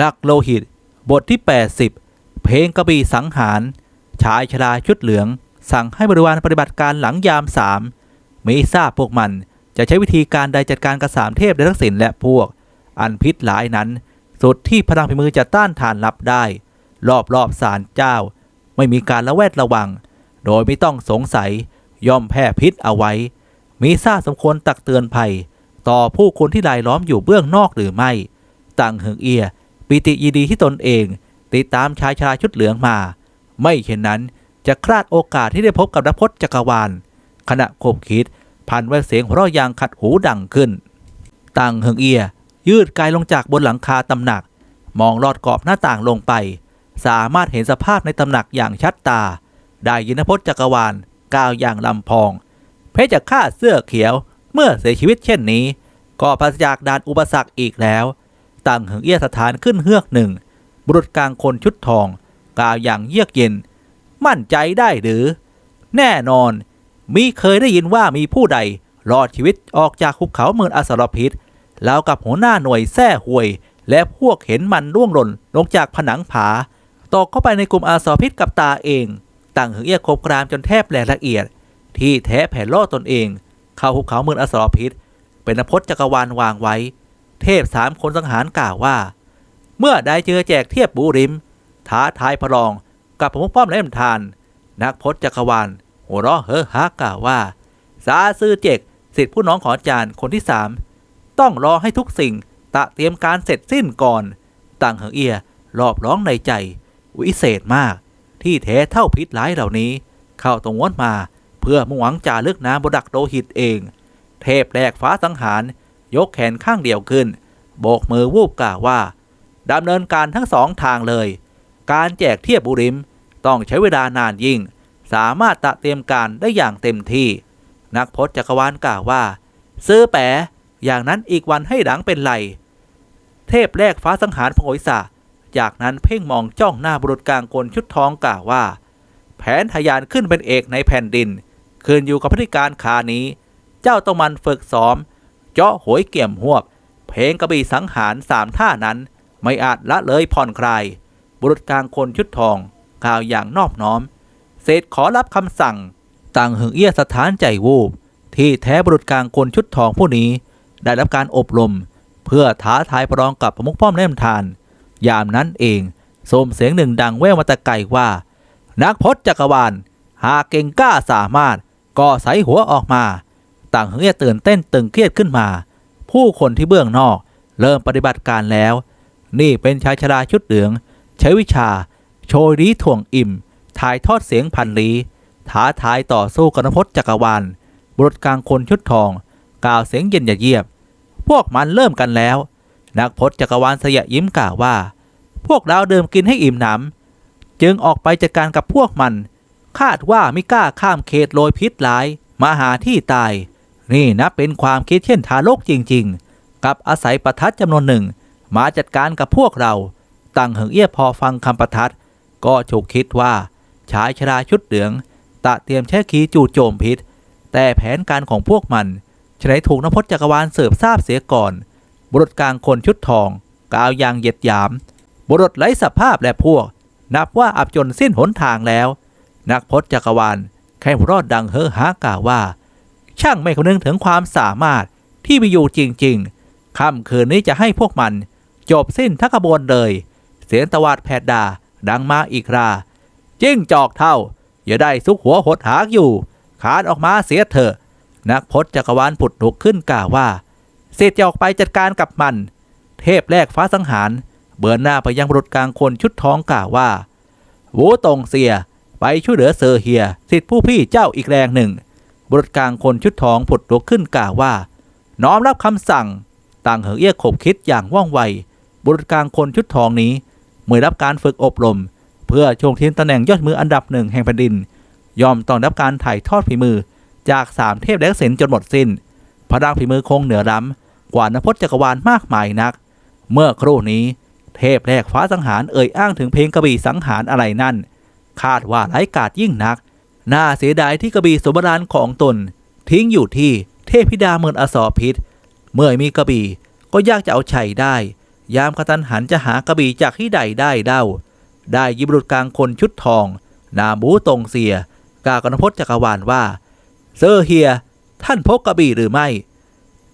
ลักโลหิต บทที่ 80 เพลงกระบี่สังหาร ชายชราชุดเหลือง สั่งให้บริวารปฏิบัติการหลังยามสามม่ทราบพวกมันจะใช้วิธีการใดจัดการกับสามเทพในทักษิณและพวก อันพิษหลายนั้น สุดที่พลังฝีมือจะต้านทานรับได้ รอบรอบๆศาลเจ้า ไม่มีการละแวดระวัง โดยไม่ต้องสงสัยย่อมแพร่พิษเอาไว้มีทราบสมควรตักเตือนภัย ต่อผู้คนที่รายล้อมอยู่เบื้องนอกหรือไม่ ต่างเหิงเอีย ปิติยินดีที่ตนเอง ติดตามชายชราชุดเหลืองมา ไม่เช่นนั้นจะคลาดโอกาสที่ได้พบกับนักพจน์จักรวาล ขณะคบคิดพันแววเสียงหัวเราะยางขัดหูดังขึ้น ต่างเหิงเอีย ยืดกายลงจากบนหลังคาตำหนัก มองลอดกรอบหน้าต่างลงไป สามารถเห็นสภาพในตำหนักอย่างชัดตา ได้ยินนพจน์จักรวาลกล่าวอย่างลำพอง เพชรจะฆ่าเสื้อเขียวเมื่อเสียชีวิตเช่นนี้ ก็ปราศจากด่านอุปสรรคอีกแล้ว ตั้งเหิงเอี้ยสถานขึ้นเฮือกหนึ่ง บุรุษกลางคนชุดทอง กล่าวอย่างเยือกเย็น มั่นใจได้หรือ แน่นอน มีเคยได้ยินว่ามีผู้ใดรอดชีวิตออกจากภูเขาเมืองอสรพิษแล้วกับหัวหน้าหน่วยแท้ห่วย และพวกเห็นมันร่วงหล่นลงจากผนังผาตกเข้าไปในกลุ่มอาสรพิษกับตาเองตั้งหิงเอี้ยคบกรามจนแทบแหลกละเอียด ที่แท้แผ่ล่อตนเอง เข้าภูเขาเมืองอสรพิษเป็นนพจน์จักรวาลวางไว้ เทพสามคนสังหารกล่าวว่า เมื่อได้เจอแจกเทียบบูริม ท้าทายพระรองกับพระมุขป้อมเล่มทาน นักพจน์จักรวาลหัวเราะเฮอฮากล่าวว่าสาซื่อเจกสิทธิผู้น้องของอาจารย์คนที่สามต้องรอให้ทุกสิ่งตะเตรียมการเสร็จสิ้นก่อน ต่างเหิงเอียรอบร้องในใจ วิเศษมาก ที่แท้เท่าพิษร้ายเหล่านี้ เข้าตรงวนมาเพื่อมุ่งหวังจารึกน้ำบดักโลหิตเอง เทพแรกฟ้าสังหาร ยกแขนข้างเดียวขึ้น โบกมือวูบกล่าวว่าดำเนินการทั้งสองทางเลย การแจกเทียบบุริม ต้องใช้เวลานานยิ่ง สามารถตะเตรียมการได้อย่างเต็มที่ นักพจน์จักรวาลกล่าวว่า ซื้อแปะอย่างนั้นอีกวันให้หลังเป็นไร เทพแรกฟ้าสังหารพงอิสาจากนั้นเพ่งมองจ้องหน้าบุรุษกลางคนชุดทองกล่าวว่า แผนทะยานขึ้นเป็นเอกในแผ่นดิน คืนอยู่กับพธิการคานี้ เจ้าต้องมันฝึกซ้อม เจาะหวยเกี่ยมหวบ เพลงกระบี่สังหารสามท่านั้น ไม่อาจละเลยผ่อนคลาย บุรุษกลางคนชุดทองกล่าวอย่างนอบน้อม เศษขอรับคำสั่ง ต่างหึงเอี้ยสถานใจวูบ ที่แท้บุรุษกลางคนชุดทองผู้นี้ ได้รับการอบรม เพื่อท้าทายประลองกับประมุขป้อมเล่มทาน ยามนั้นเองโสมเสียงหนึ่งดังแว่วมาแต่ไกลว่า นักพจน์จักรวาลหากเก่งกล้าสามารถ ก็ใสหัวออกมา ต่างเฮียตื่นเต้นตึงเครียดขึ้นมา ผู้คนที่เบื้องนอก เริ่มปฏิบัติการแล้ว นี่เป็นชายชราชุดเหลือง ใช้วิชา โชยรีถ่วงอิ่ม ถ่ายทอดเสียงพันลีท้าทายต่อสู้กับนพจจักรวาลบุรุษกลางคนชุดทอง กล่าวเสียงเย็นอย่าเยียบ พวกมันเริ่มกันแล้ว นักพจจักรวาลเสยยิ้มกล่าวว่า พวกเราเดิมกินให้อิ่มหนำจึงออกไปจัดการกับพวกมัน คาดว่าไม่กล้าข้ามเขตโรยพิษร้ายมาหาที่ตาย นี่นับเป็นความคิดเช่นทารกจริง ๆ กับอาศัยประทัดจำนวนหนึ่ง มาจัดการกับพวกเราตั้งเหิงเอี้ยพอฟังคำประทัด ก็ฉุกคิดว่าชายชราชุดเหลือง ตะเตรียมแช่ขีจู่โจมพิษ แต่แผนการของพวกมันฉนัยถูกนพจจักรวาลเสิร์ฟทราบเสียก่อน บุรุษกลางคนชุดทอง กาวอย่างเหยียดหยาม บุรุษไร้สภาพและพวก นับว่าอับจนสิ้นหนทางแล้ว นักพจจักรวาลแค่รอดดังเฮอฮากล่าวว่า ช่างไม่คำนึงถึงความสามารถที่มีอยู่จริงๆ ค่ำคืนนี้จะให้พวกมัน จบสิ้นทั้งขบวนเลย เสียงตะวาดแผดดาดังมาอีกคราจิ้งจอกเท่า อย่าได้ซุกหัวหดหากอยู่ ขานออกมาเสียเถอะ นักพจน์จักรวาลผุดลุกขึ้นกล่าวว่า เสร็จจะออกไปจัดการกับมัน เทพแรกฟ้าสังหาร เบือนหน้าไปยังบุรุษกลางคนชุดท้องกล่าวว่า วูตงเสีย ไปช่วยเหลือเซอร์เฮีย สิทธิผู้พี่เจ้าอีกแรงหนึ่ง บุรุษกลางคนชุดทองผุดลุกขึ้นกล่าวว่า น้อมรับคำสั่ง ต่างเหิงเอี้ยขบคิดอย่างว่องไว บุรุษกลางคนชุดทองนี้เมื่อรับการฝึกอบรม เพื่อชงทิ้นตำแหน่งยอดมืออันดับหนึ่งแห่งแผ่นดิน ยอมต้องรับการถ่ายทอดฝีมือจากสามเทพและเสนจนหมดสิ้นพลังฝีมือคงเหนือล้ำกว่านพจน์จักรวาลมากมายนัก เมื่อครู่นี้เทพแรกฟ้าสังหารเอ่ยอ้างถึงเพลงกระบี่สังหารอะไรนั่น คาดว่าไร้กาดยิ่งนัก น่าเสียดายที่กระบี่สมบรานของตน ทิ้งอยู่ที่เทพธิดาเมืองอสรพิษ เมื่อมีกระบี่ก็ยากจะเอาชัยได้ ยามกระตันหันจะหากระบี่จากที่ใดได้เด้าได้ยิบรุษกลางคนชุดทอง นาบูตรงเสีย กากนพจน์จักรวาลว่า เซอร์เฮีย ท่านพกกระบี่หรือไม่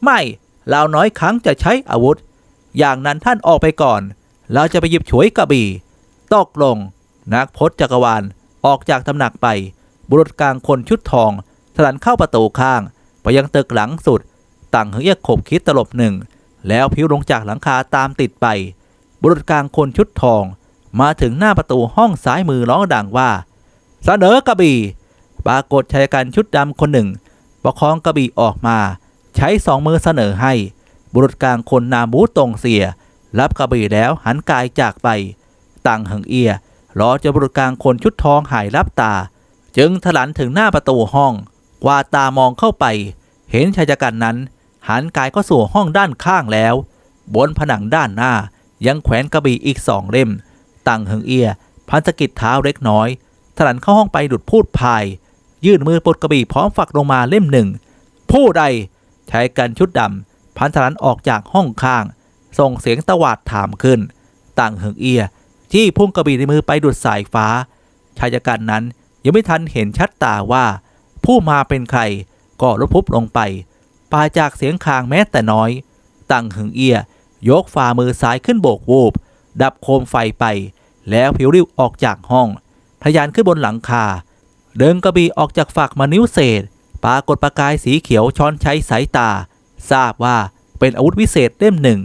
ไม่เราน้อยครั้งจะใช้อาวุธ อย่างนั้นท่านออกไปก่อน เราจะไปหยิบฉวยกระบี่ตกลง นักพจน์จักรวาลออกจากตำหนักไป บุรุษกลางคนชุดทองถลันเข้าประตูข้าง ไปยังตึกหลังสุด ต่างเฮียขบคิดตลบหนึ่ง แล้วพิ้วลงจากหลังคาตามติดไป บุรุษกลางคนชุดทอง มาถึงหน้าประตูห้องซ้ายมือร้องดังว่าเสนอกระบี่ปรากฏชายการชุดดำคนหนึ่ง ประคองกระบี่ออกมา ใช้สองมือเสนอให้ บุรุษกลางคนนามบูตรงเสีย รับกระบี่แล้วหันกายจากไป ต่างเหิงเอียรอจนบุรุษกลางคนชุดทองหายรับตา จึงถลันถึงหน้าประตูห้องกวาตามองเข้าไป เห็นชายชะกันนั้น หันกายก็สู่ห้องด้านข้างแล้ว บนผนังด้านหน้ายังแขวนกระบี่อีกสองเล่มต่างเหิงเอีย พันสกิดเท้าเล็กน้อยถลันเข้าห้องไปดุดพูดพาย ยื่นมือปลดกระบี่พร้อมฝักลงมาเล่มหนึ่ง ผู้ใดชายกันชุดดำพันถลันออกจากห้องข้าง ส่งเสียงตวาดถามขึ้นต่างเหิงเอียจี้พุ่งกระบี่ในมือไปดุดสายฟ้าชายกันนั้น ยังไม่ทันเห็นชัดตาว่า ผู้มาเป็นใครก็ลดพุบลงไปปาจากเสียงคางแม้แต่น้อยต่างหึงเอียยกฝ่ามือซ้ายขึ้นโบกวูบ ดับโคมไฟไป แล้วผิวริ้วออกจากห้อง ทะยานขึ้นบนหลังคา เดินกระบี่ออกจากฝักมานิ้วเศษ ปรากฏประกายสีเขียวช้อนใช้สายตา ทราบว่าเป็นอาวุธวิเศษเล่มหนึ่ง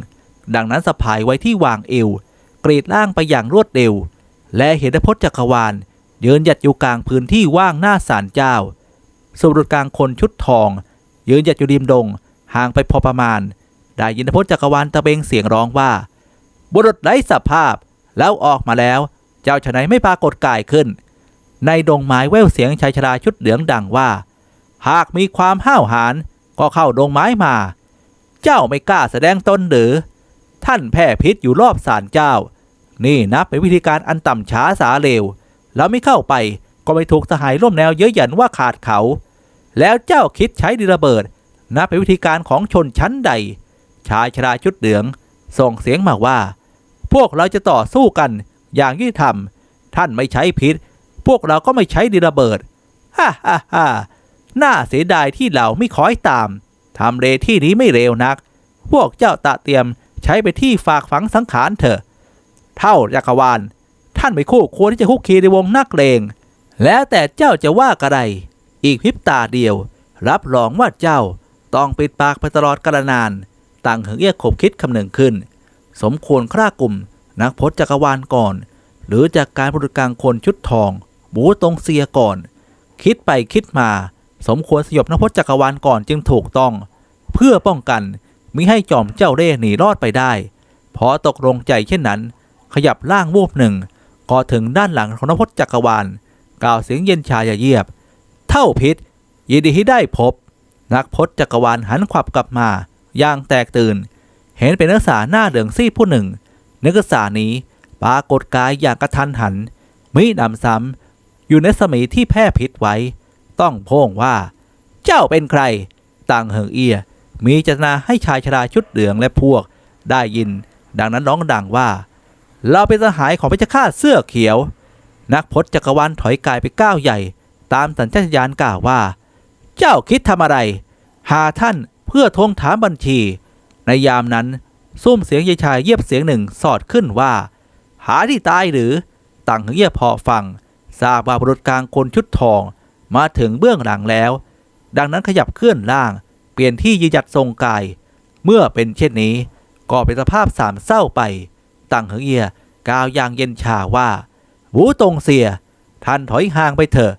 ดังนั้นสะพายไว้ที่วางเอว กรีดล่างไปอย่างรวดเร็ว และเห็นพจน์จักรวาล ยืนหยัดอยู่กลางพื้นที่ว่างหน้าศาลเจ้าสมุดกลางคนชุดทอง ยืนหยัดอยู่ริมดง ห่างไปพอประมาณ ได้ยินพจน์จักรวาลตะเบงเสียงร้องว่า บุรุษไร้สภาพแล้วออกมาแล้ว เจ้าชะไหนไม่ปรากฏกายขึ้น ในดงไม้แววเสียงชายชราชุดเหลืองดังว่า หากมีความห้าวหาญก็เข้าดงไม้มา เจ้าไม่กล้าแสดงตนหรือ ท่านแพร่พิษอยู่รอบศาลเจ้า นี่นับเป็นวิธีการอันต่ำช้าสาเลว แล้วไม่เข้าไปก็ไม่ถูกสหายร่วมแนวเย้ยหยันว่าขาดเขา แล้วเจ้าคิดใช้ดินระเบิดนับเป็นวิธีการของชนชั้นใด ชายชราชุดเหลือง ส่งเสียงมาว่า พวกเราจะต่อสู้กันอย่างยุติธรรม ท่านไม่ใช้พิษ พวกเราก็ไม่ใช้ดินระเบิดฮ่าฮ่าฮ่าน่าเสียดายที่เราไม่คอยตามทำเลที่นี้ไม่เร็วนัก พวกเจ้าตะเตรียมใช้ไปที่ฝากฝังสังขารเถอะ เท่าจักรวาล ท่านไม่คู่ควรที่จะคุกคีในวงนักเลง แล้วแต่เจ้าจะว่ากระไร อีกพริบตาเดียว รับรองว่าเจ้าต้องปิดปากไปตลอดกาลนาน ต่างเหิงเอี้ยขบคิดคำหนึ่งขึ้น สมควรคร่ากลุ่ม นักพจน์จักรวาลก่อน หรือจากการบริการคนชุดทอง บูตรงเสียก่อน คิดไปคิดมา สมควรสยบนักพจน์จักรวาลก่อนจึงถูกต้อง เพื่อป้องกันมิให้จอมเจ้าเร่ห์หนีรอดไปได้ พอตกลงใจเช่นนั้น ขยับล่างวูบหนึ่ง ก็ถึงด้านหลังของนพจน์จักรวาลกล่าวเสียงเย็นชาอย่าเยียบ เท่าพิษ ยินดีที่ได้พบ นักพจน์จักรวาลหันขวับกลับมาอย่างแตกตื่น เห็นเป็นนักศึกษาหน้าเหลืองซีดผู้หนึ่ง นักศึกษานี้ปรากฏกายอย่างกระทันหันมีดำซ้ำอยู่ในสมีที่แพร่พิษไว้ ต้องพ่งว่า เจ้าเป็นใคร ต่างเหิงเอีย มีเจตนาให้ชายชราชุดเหลืองและพวกได้ยิน ดังนั้นร้องดังว่า เราเป็นสหายของพระเจ้าข้าเสื้อเขียว นักพจน์จักรวาลถอยกายไปก้าวใหญ่ ตามสัญชาตญาณกล่าวว่า เจ้าคิดทำอะไร หาท่านเพื่อทวงถามบัญชี ในยามนั้นซุ่มเสียงยายชายเยียบเสียงหนึ่งสอดขึ้นว่า หาที่ตายหรือต่างเงียบพอฟังทราบว่าบุรุษกลางคนชุดทองมาถึงเบื้องหลังแล้ว ดังนั้นขยับเคลื่อนล่าง เปลี่ยนที่ยืนหยัดทรงกาย เมื่อเป็นเช่นนี้ ก็เป็นสภาพสามเศร้าไป ต่างเฮียกล่าวอย่างเย็นชาว่าหูตรงเสีย ท่านถอยห่างไปเถอะ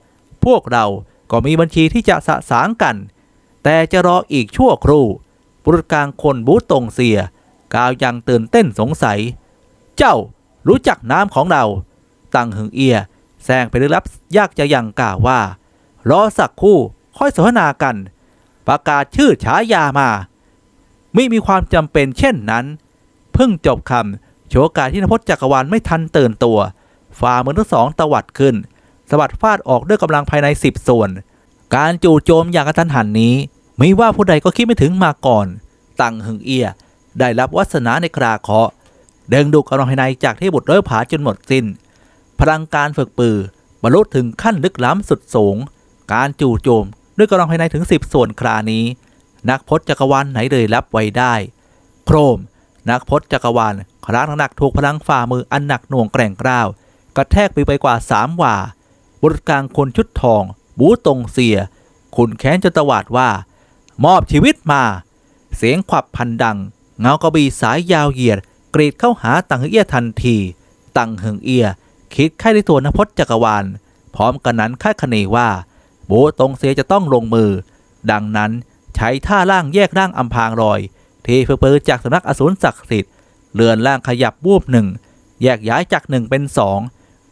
พวกเราก็มีบัญชีที่จะสะสางกัน แต่จะรออีกชั่วครู่บุรุษกลางคนบูตรงเสียกล่าวอย่างตื่นเต้นสงสัย เจ้ารู้จักน้ำของเรา ตังหึงเอียแซงไปลึกลับยากจะยังกล่าวว่า รอสักคู่ค่อยสนทนากัน ประกาศชื่อฉายามา ไม่มีความจำเป็นเช่นนั้น เพิ่งจบคำ โชว์การที่นพจน์จักรวาลไม่ทันตื่นตัว ฝ่ามือทั้งสองตวัดขึ้นสะบัดฟาดออกด้วยกำลังภายในสิบส่วน การจู่โจมอย่างกระทันหันนี้ ไม่ว่าผู้ใดก็คิดไม่ถึงมาก่อน ตังหึงเอีย ได้รับวัสนาในคราเคาะห์ดึงดูกำลังภายในจากเทพบุตรร้อยผาจนหมดสิ้น พลังการฝึกปือบรรลุถึงขั้นลึกล้ำสุดสูง การจู่โจมด้วยกำลังภายในถึง 10 ส่วนครานี้ นักพจน์จักรวาลไหนเลยรับไว้ได้ โครม นักพจน์จักรวาลครั้งหนักถูกพลังฝ่ามืออันหนักหน่วงแกร่งกร้าว กระแทกไปไปกว่าสามว่าบุรุษกลางคนชุดทอง บูตรงเสีย ขุนแค้นจนตวาดว่า มอบชีวิตมา เสียงขวับพันดัง เงากระบี่สายยาวเหยียด กรีดเข้าหาตังเอียทันที ตังเหิงเอีย คิดค่ายในตัวนพจน์จักรวาล พร้อมกันนั้นค่าคเนว่าโบตรงเสียจะต้องลงมือ ดังนั้นใช้ท่าล่างแยกร่างอำพรางรอย ที่เพื่อจากสำนักอสูรศักดิ์สิทธิ์เลือนล่างขยับวูบหนึ่งแยกย้ายจากหนึ่งเป็นสอง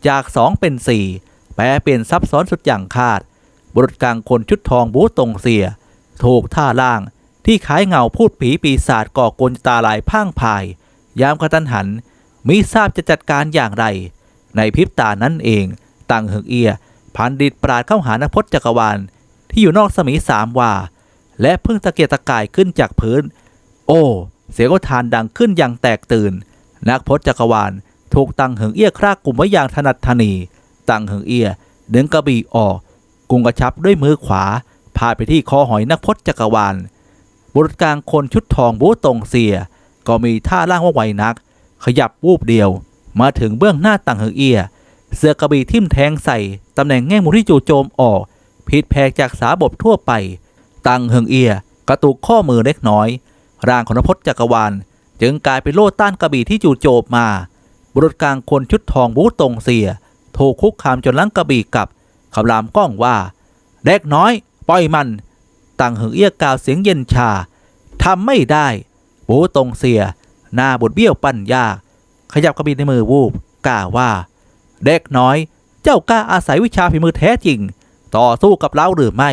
จากสองเป็นสี่แปลเปลี่ยนซับซ้อนสุดอย่างคาด บุรุษกลางคนชุดทองบูตรงเสีย ถูกท่าล่างที่คล้ายเงาพูดผีปีศาจก่อกลตาลายพ่างพาย ยามกระตันหันมิทราบจะจัดการอย่างไร ในพริบตานั้นเองตังเหิงเอียพันดิตปราดเข้าหานพจน์จักรวาล ที่อยู่นอกสมีสามว่าและเพิ่งตะเกียกตะกายขึ้นจากพื้น โอ้ เสียงอุทานดังขึ้นอย่างแตกตื่น นักพจน์จักรวาล ถูกตังเหิงเอี้ยครากกลุ่มไว้อย่างถนัดทนี ตังเหิงเอี้ยดึงกระบี่ออก กุงกระชับด้วยมือขวา พาไปที่คอหอยนักพจน์จักรวาล บุรุษกลางคนชุดทองบูตรงเสีย ก็มีท่าล่างว่าไวนัก ขยับวูบเดียว มาถึงเบื้องหน้าตังเหิงเอี้ยเสือกระบี่ทิ่มแทงใส่ตำแหน่งแง่มุมที่จู่โจมออกผิดแผกจากสาบททั่วไป ตังเหิงเอีย กระตุกข้อมือเล็กน้อย ร่างของนพจน์จักรวาล จึงกลายเป็นโล่ต้านกระบี่ที่จู่โจมมา บุรุษกลางคนชุดทองบูตงเสียถูกคุกคามจนลังกระบี่กลับคำรามก้องว่าเด็กน้อย ปล่อยมันตังหิงเอี้ยกล่าวเสียงเย็นชาทำไม่ได้บูตงเสีย หน้าบดเบี้ยวปั้นยาก ขยับกระบี่ในมือวูบกล่าวว่า เด็กน้อย เจ้ากล้าอาศัยวิชาฝีมือแท้จริง ต่อสู้กับเราหรือไม่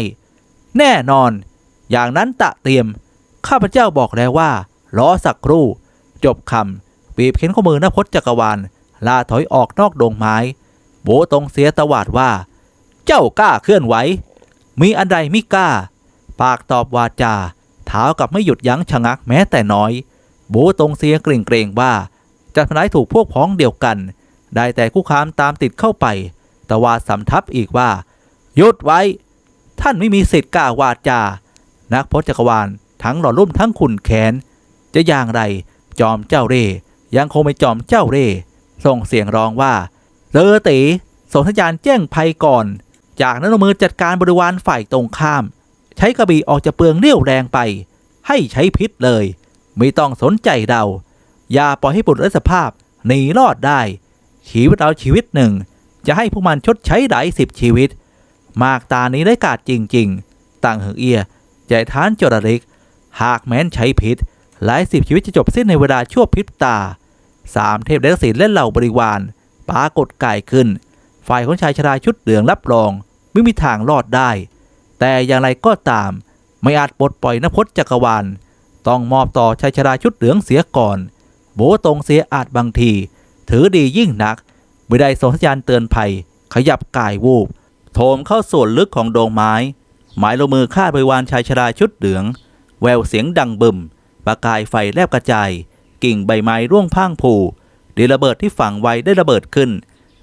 แน่นอน อย่างนั้นตะเตรียม ข้าพเจ้าบอกแล้วว่าล้อสักครู่ จบคำบีบเข็นข้อมือนพจน์จักรวาล ลาถอยออกนอกดงไม้ โบตรงเสียตวาดว่า เจ้ากล้าเคลื่อนไหว มีอันใดไม่กล้า ปากตอบวาจาเท้ากับไม่หยุดยั้งชะงักแม้แต่น้อย โบตรงเสียเกรงเกรงว่าจะทำร้ายถูกพวกพ้องเดียวกัน ได้แต่คู่คามตามติดเข้าไป ตว่าสำทับอีกว่าหยุดไว้ ท่านไม่มีสิทธิ์กล้าวาจา นักพจน์จักรวาล ทั้งหล่อลุ่มทั้งขุนแขน จะอย่างไรจอมเจ้าเร่ยังคงไม่จอมเจ้าเร่ส่งเสียงร้องว่าเลอเตีส่งสัญญาณแจ้งภัยก่อน จากนั้นลงมือจัดการบริวารฝ่ายตรงข้าม ใช้กระบี่ออกจะเปลืองเรี่ยวแรงไป ให้ใช้พิษเลย ไม่ต้องสนใจเรา อย่าปล่อยให้บุตรสภาพหนีรอดได้ ชีวิตเราชีวิตหนึ่ง จะให้พวกมันชดใช้หลายสิบชีวิต มากตานี้ได้กาดจริง ๆ ต่างเหิงเอียใจท้านจระลิก หากแม้นใช้พิษ หลายสิบชีวิตจะจบสิ้นในเวลาชั่วพริบตาสามเทพเดชศิลและเหล่าบริวารปรากฏกายขึ้น ฝ่ายของชายชราชุดเหลืองรับรอง ไม่มีทางรอดได้ แต่อย่างไรก็ตาม ไม่อาจปลดปล่อยนพจน์จักรวาล ต้องมอบต่อชายชราชุดเหลืองเสียก่อน โบตรงเสียอาจบางที ถือดียิ่งนัก ไม่ได้ส่งสัญญาณเตือนภัย ขยับกายวูบ โถมเข้าส่วนลึกของโดงไม้ หมายลงมือฆ่าบริวารชายชราชุดเหลือง แววเสียงดังบึม ประกายไฟแลบกระจาย กิ่งใบไม้ร่วงพังผูดีระเบิดที่ฝังไว้ได้ระเบิดขึ้น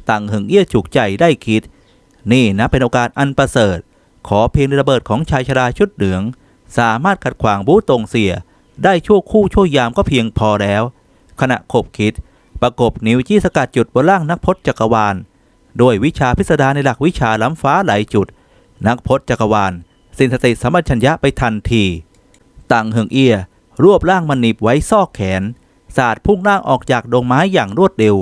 ต่างหึงเอี้ยฉุกใจได้คิด นี่นะเป็นโอกาสอันประเสริฐ ขอเพียงระเบิดของชายชราชุดเหลือง สามารถขัดขวางบูตรงเสีย ได้ชั่วคู่ชั่วยามก็เพียงพอแล้ว ขณะขบคิด ประกบนิ้วจี้สกัดจุดบนล่างนักพจน์จักรวาลด้วยวิชาพิสดารในหลักวิชาล้ำฟ้าหลายจุด นักพจน์จักรวาล สินสติสัมปชัญญะไปทันที ต่างเหิงเอียรวบร่างมันหนีบไว้ซอกแขน สาดพุ่งร่างออกจากดงไม้อย่างรวดเร็ว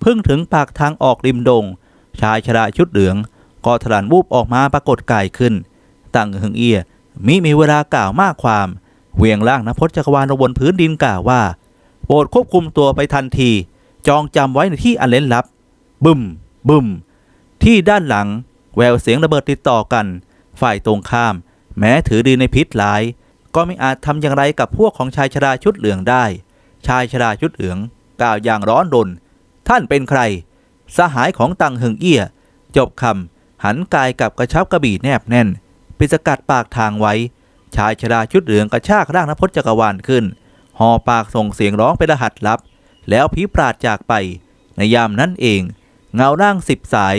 เพิ่งถึงปากทางออกริมดง ชายชราชุดเหลือง ก็ถลันวูบออกมาปรากฏกายขึ้นต่างเหิงเอียมิมีเวลากล่าวมากความเหวียงร่างนพจน์จักรวาลบนพื้นดินกล่าวว่า โปรดควบคุมตัวไปทันที จองจำไว้ในที่อันเล้นลับ บึมบึมที่ด้านหลัง แววเสียงระเบิดติดต่อกัน ฝ่ายตรงข้าม แม้ถือดีในพิษหลาย ก็ไม่อาจทำอย่างไรกับพวกของชายชราชุดเหลืองได้ ชายชราชุดเหลืองกล่าวอย่างร้อนรน ท่านเป็นใคร สหายของตังหึงเอี้ย จบคำหันกายกับกระชับกระบี่แนบแน่น ปิดสกัดปากทางไว้ ชายชราชุดเหลืองกระชากร่างนพจน์จักรวาลขึ้นหอปากส่งเสียงร้องเป็นรหัสลับ แล้วผีปราดจากไป ในยามนั้นเอง เงาร่างสิบสาย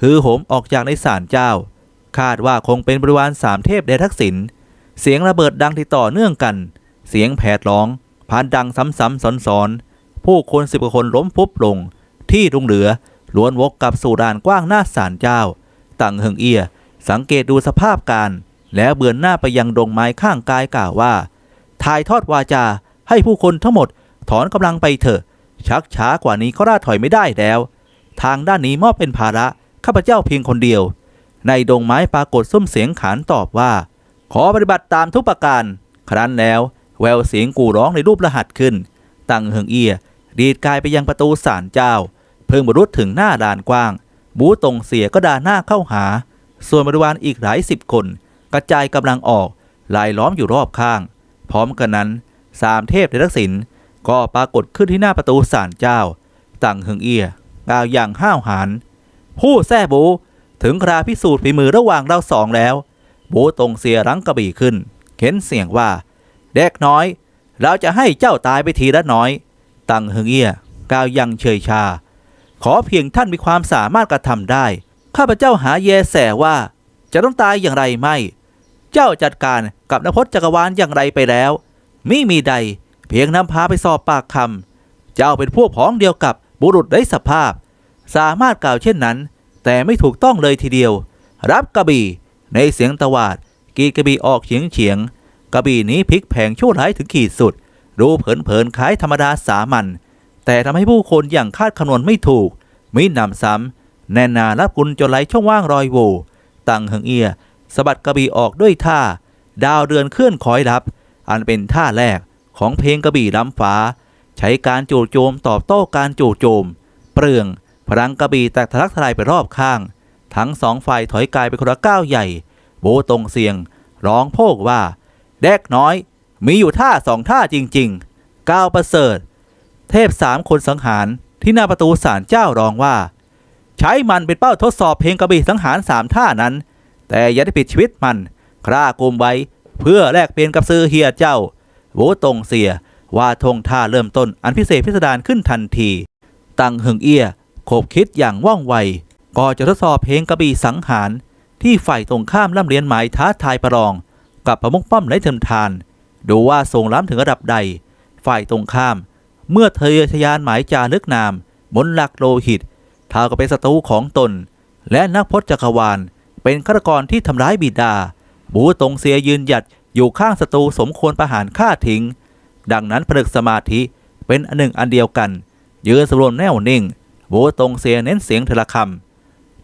ฮือโหมออกจากในศาลเจ้า คาดว่าคงเป็นบริวารสามเทพแดนทักษิณ เสียงระเบิดดังติดต่อเนื่องกัน เสียงแผดร้องผ่านดังซ้ำๆซ้อนๆ ผู้คนสิบกว่าคนล้มฟุบลง ที่ลุงเหลือล้วนวกกลับสู่ด่านกว้างหน้าศาลเจ้า ต่างเฮิงเอีย สังเกตดูสภาพการ แล้วเบือนหน้าไปยังดงไม้ข้างกายกล่าวว่า ถ่ายทอดวาจาให้ผู้คนทั้งหมดถอนกำลังไปเถอะ ชักช้ากว่านี้ก็ราถอยไม่ได้แล้ว ทางด้านนี้มอบเป็นภาระข้าพเจ้าเพียงคนเดียว ในดงไม้ปรากฏซุ้มเสียงขานตอบว่า ขอปฏิบัติตามทุกประการ ครั้นแล้วแววเสียงกูร้องในรูปรหัสขึ้น ตั้งเฮิงเอีย ดีดกายไปยังประตูศาลเจ้า เพิ่งบรรลุถึงหน้าด่านกว้าง บูตรงเสียก็ด่าหน้าเข้าหา ส่วนบริวารอีกหลายสิบคน กระจายกำลังออกลายล้อมอยู่รอบข้าง พร้อมกันนั้นสามเทพในทักษิณก็ปรากฏขึ้นที่หน้าประตูศาลเจ้า ตั้งเฮิงเอียกล่าวอย่างห้าวหาญผู้แซ่บูถึงคราพิสูจน์ฝีมือระหว่างเราสองแล้ว บูตรงเสียรังกระบี่ขึ้น เข็นเสียงว่า เด็กน้อย เราจะให้เจ้าตายไปทีละน้อย ตังเฮงเอียกาวยังเฉยชา ขอเพียงท่านมีความสามารถกระทำได้ ข้าพเจ้าหาแยแสว่า จะต้องตายอย่างไรไม่ เจ้าจัดการกับนพจน์จักรวาลอย่างไรไปแล้วมิมีใด เพียงนำพาไปสอบปากคำเจ้าเป็นพวกพ้องเดียวกับบุรุษไร้สภาพ สามารถกล่าวเช่นนั้น แต่ไม่ถูกต้องเลยทีเดียว รับกระบี่ ในเสียงตวาด กีกระบี่ออกเฉียงเฉียงกระบี่นี้พลิกแผงชั่วร้ายถึงขีดสุด ดูเผินๆคล้ายธรรมดาสามัญแต่ทำให้ผู้คนอย่างคาดคำนวณไม่ถูก มิหนำซ้ำแน่นนารับกุลจนไหลช่องว่างรอยโวตังเฮงเอียสะบัดกระบี่ออกด้วยท่า ดาวเดือนเคลื่อนคอยรับ อันเป็นท่าแรกของเพลงกระบี่ล้ำฟ้า ใช้การจู่โจมตอบโต้การจู่โจม เปลืองพลังกระบี่แตกทะลักทลายไปรอบข้าง ทั้งสองฝ่ายถอยกายไปคนละก้าวใหญ่ โบตรงเสียง ร้องโพกว่า แดกน้อย มีอยู่ท่าสองท่าจริงๆ ก้าวประเสริฐ เทพสามคนสังหารที่หน้าประตูศาลเจ้าร้องว่า ใช้มันเป็นเป้าทดสอบเพลงกระบี่สังหารสามท่านั้น แต่อย่าได้ปิดชีวิตมันคร่ากลุมไว้ เพื่อแลกเปลี่ยนกับซื้อเฮียเจ้าโวตรงเสียว่าทงท่าเริ่มต้นอันพิเศษพิสดารขึ้นทันที ตั้งหึงเอี้ยขบคิดอย่างว่องไว ก่อจะทดสอบเพลงกระบี่สังหารที่ฝ่ายตรงข้ามล่ำเรียนหมายท้าทายประลอง กับประมุขป้อมไร้เทียมทาน ดูว่าทรงล้ำถึงระดับใด ฝ่ายตรงข้าม เมื่อเธอทยานหมายจารึกนามมนหลักโลหิตเท่ากับเป็นศัตรูของตน และนักพจน์จักรวาล เป็นฆาตกรที่ทำร้ายบิดา บูตรงเสียยืนหยัดอยู่ข้างศัตรูสมควรประหารฆ่าทิ้ง ดังนั้นผลึกสมาธิเป็นอันหนึ่งอันเดียวกัน ยืนสรวมแน่วนิ่ง บูตรงเสียเน้นเสียงเทละคำ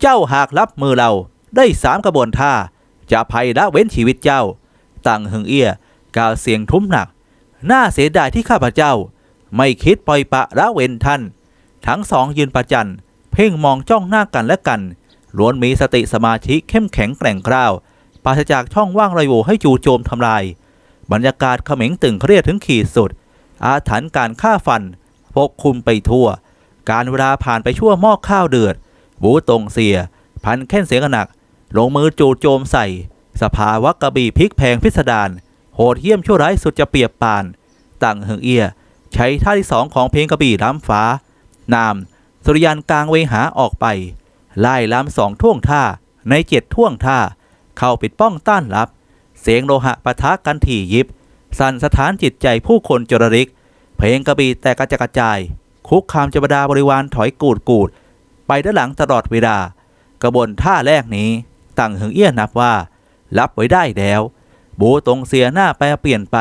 เจ้าหากรับมือเราได้สามกระบวนท่า จะภัยละเว้นชีวิตเจ้า ตั้งหึงเอี้ยกล่าวเสียงทุ้มหนัก น่าเสียดายที่ข้าพเจ้า ไม่คิดปล่อยปะละเว้นท่าน ทั้งสองยืนประจัน เพ่งมองจ้องหน้ากันและกันล้วนมีสติสมาธิเข้มแข็งแกร่งกร้าวปราศจากช่องว่างไรโวให้จู่โจมทำลาย บรรยากาศเขม็งตึงเครียดถึงขีดสุด อาถรรพ์การฆ่าฟันปกคลุมไปทั่ว การเวลาผ่านไปชั่วหม้อข้าวเดือด บูตรงเสีย พันแค่นเสียงหนัก ลงมือจู่โจมใส่ สภาวะกระบี่พลิกแพงพิสดารโหดเหี้ยมชั่วร้ายสุดจะเปียบปานตั้งเฮงเอีย ใช้ท่าที่สองของเพลงกระบี่ล้ำฟ้า นาม สุริยันกลางเวหาออกไป ไล่ล้ำสองท่วงท่า ในเจ็ดท่วงท่า เข้าปิดป้องต้านรับ เสียงโลหะปะทะกันถี่ยิบ สั่นสถานจิตใจผู้คนจรริก เพลงกระบี่แตกกระจกระจาย คุกคามจบดาบริวารถอยกูดกูด ไปด้านหลังตลอดเวลา กระบวนท่าแรกนี้ตั้งหึงเอี้ยนับว่า รับไว้ได้แล้วโบตรงเสียหน้าแปรเปลี่ยนไป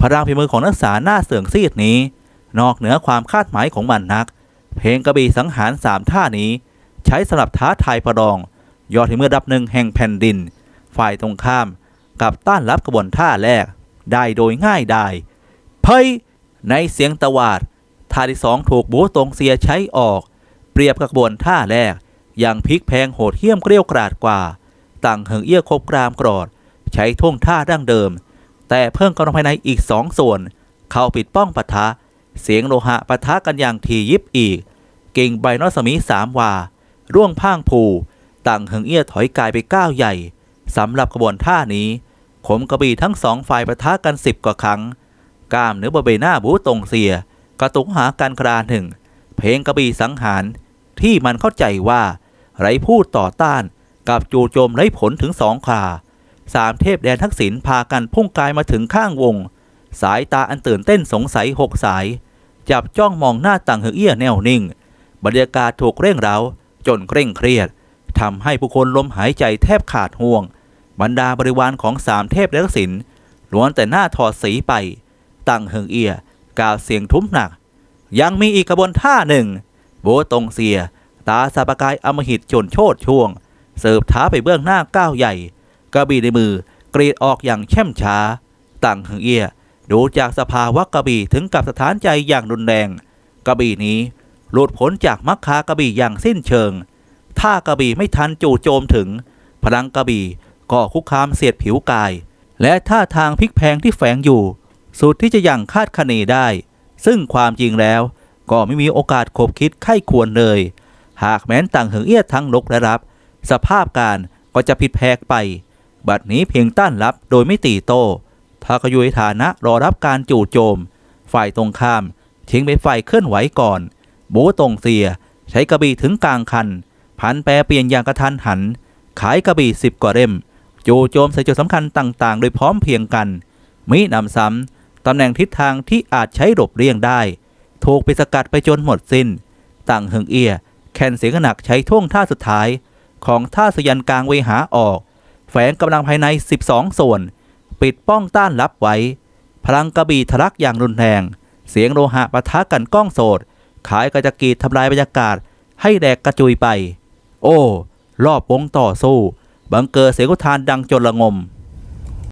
พลังพิมือของนักษาหน้าเสื่องซีดนี้ นอกเหนือความคาดหมายของมันนัก เพลงกระบี่สังหารสามท่านี้ ใช้สำหรับท้าทายประลอง ยอดที่มือดับหนึ่งแห่งแผ่นดิน ฝ่ายตรงข้ามกับต้านรับกระบวนท่าแรก ได้โดยง่ายได้เพยในเสียงตะวาดท่าที่สองถูกบูตรงเสียใช้ออก เปรียบกับกระบวนท่าแรกอย่างพลิกแพงโหดเหี้ยมเกลี้ยวกราดกว่า ต่างเหิงเอี้ยคบกรามกรอด ใช้ท่วงท่าดั้งเดิม แต่เพิ่มกำลังภายในอีกสองส่วน เข้าปิดป้องปะทะ เสียงโลหะปะทะกันอย่างทียิบอีกเก่งใบนอสมีสามวา ร่วงพ่างผูต่างเหิงเอี้ยถอยกายไปก้าวใหญ่สำหรับกระบวนท่านี้ขมกระบี่ทั้งสองฝ่ายปะทะกันสิบกว่าครั้งกล้ามเนื้อบริเวณหน้าบูตรงเสีย กระตุกหาการคราหนึ่ง เพลงกระบี่สังหาร ที่มันเข้าใจว่า ไรพูดต่อต้านกับจู่โจมไร้ผลถึงสองคราสามเทพแดนทักษิณพากันพุ่งกายมาถึงข้างวง สายตาอันตื่นเต้นสงสัยหกสาย จับจ้องมองหน้าต่างเฮงเอี้ยแนวนิ่ง บรรยากาศถูกเร่งเร้าจนเคร่งเครียดทำให้ผู้คนลมหายใจแทบขาดห่วง บรรดาบริวารของสามเทพและทักษิณล้วนแต่หน้าถอดสีไป ตั้งเฮงเอี้ยกล่าวเสียงทุ้มหนัก ยังมีอีกกระบวนท่าหนึ่ง โบตงเสีย ตาสาปกายอมหิตจนโชดช่วง เสิร์ฟท้าไปเบื้องหน้าก้าวใหญ่ กระบี่ในมือกรีดออกอย่างแช่มช้าตั้งเฮงเอียดูจากสภาวะกระบี่ถึงกับสถานใจอย่างรุนแรง กระบี่นี้หลุดพ้นจากมักคากระบี่อย่างสิ้นเชิง ถ้ากระบี่ไม่ทันจู่โจมถึง พลังกระบี่ก็คุกคามเสียดผิวกาย และท่าทางพลิกแพงที่แฝงอยู่ สุดที่จะยังคาดคะเนได้ ซึ่งความจริงแล้ว ก็ไม่มีโอกาสคบคิดไข้ควรเลย หากแม้นต่างเหิงเอี้ยทั้งลกและรับ สภาพการก็จะผิดแพกไป บัดนี้เพียงต้านรับโดยไม่ตีโต้ถ้าก็อยู่ในฐานะรอรับการจู่โจม ฝ่ายตรงข้ามทิ้งไปฝ่ายเคลื่อนไหวก่อนโบตรงเสีย ใช้กระบี่ถึงกลางคันพันแปรเปลี่ยนอย่างกระทันหัน ขายกระบี่สิบกว่าเล่มจู่โจมใส่จุดสำคัญต่างๆ โดยพร้อมเพียงกัน มินำซ้ำตำแหน่งทิศทางที่อาจใช้หลบเลี่ยงได้ ถูกไปสกัดไปจนหมดสิน้น ต่างเฮิงเอีย แคนเสียงหนักใช้ท่วงท่าสุดท้าย ของท่าสยันกลางเวหาออก แฝงกำลังภายใน 12 ส่วน ปิดป้องต้านรับไว้ พลังกระบี่ทะลักอย่างรุนแรง เสียงโลหะปะทะกันก้องโสด ขายกระจกีดทำลายบรรยากาศให้แดกกระจุยไป โอ้ รอบวงต่อสู้ บังเกิดเสียงอุทานดังจนระงม